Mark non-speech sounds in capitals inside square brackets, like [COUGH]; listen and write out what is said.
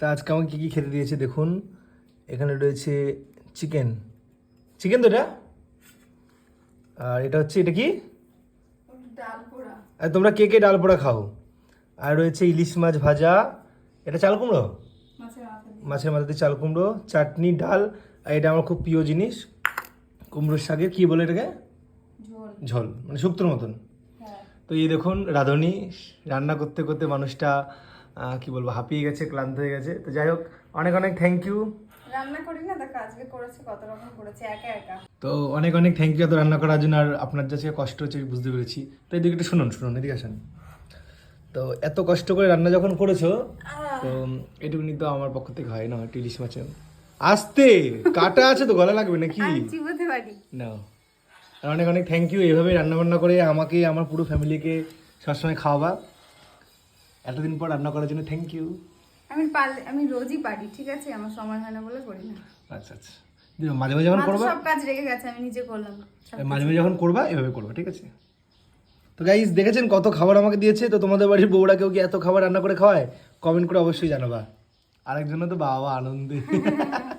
তা আজকে আমাকে কী কী খেতে দিয়েছে দেখুন। এখানে রয়েছে চিকেন। চিকেন তো এটা? আর এটা হচ্ছে এটা কি? আর তোমরা কে কে ডাল পোড়া খাও? আর রয়েছে ইলিশ মাছ ভাজা। এটা চাল কুমড়ো? মাছের মাথা মাথাতে চাল কুমড়ো চাটনি ডাল। আর এটা আমার খুব প্রিয় জিনিস কুমড়োর শাকে কি বলে এটাকে? ঝোল মানে শুক্তোর মতন। হ্যাঁ। তো এই দেখুন রাঁধুনি রান্না করতে করতে মানুষটা কি বলব হাঁপিয়ে গেছে ক্লান্ত হয়ে গেছে। তো যাই হোক অনেক অনেক থ্যাংক ইউ রান্না করি না? দেখো আজকে করেছে কত রকম করেছে একা একা। তো অনেক অনেক থ্যাংক ইউ এত রান্না করার জন্য আর আপনার যে কষ্ট হচ্ছে আমি বুঝতে পেরেছি। তো এদিকে একটু শুনুন শুনুন এদিকে আসেন। তো এত কষ্ট করে রান্না যখন করেছ তো এটুকুনি তো আমার পক্ষ থেকে হয় না একটু ইলিশ মাছের আসতে! কাটা আছে তো গলা লাগবে নাকি? চিবোতে পারি। না। অনেক অনেক থ্যাংক ইউ এইভাবে রান্না বান্না করে আমাকে আমার পুরো ফ্যামিলিকে সবসময় খাওয়াবা। এতদিন পর রান্না করার জন্য থ্যাংক ইউ আমি পারলে আমি রোজই পারি ঠিক আছে? আমার সময় হয় না বলে করি না। আচ্ছা আচ্ছা। মাঝে মাঝে যখন করবা সব কাজ রেগে গেছে আমি নিজে করলাম। মাঝে মাঝে যখন করবা এভাবে করবা ঠিক আছে? তো গাইস দেখেছেন কত খাবার আমাকে দিয়েছে? তো তোমাদের বাড়ির বউরা কেউ কি এত খাবার রান্না করে খাওয়ায়? কমেন্ট করে অবশ্যই জানাবা। আরেকজন তো বাবা আনন্দে। [LAUGHS]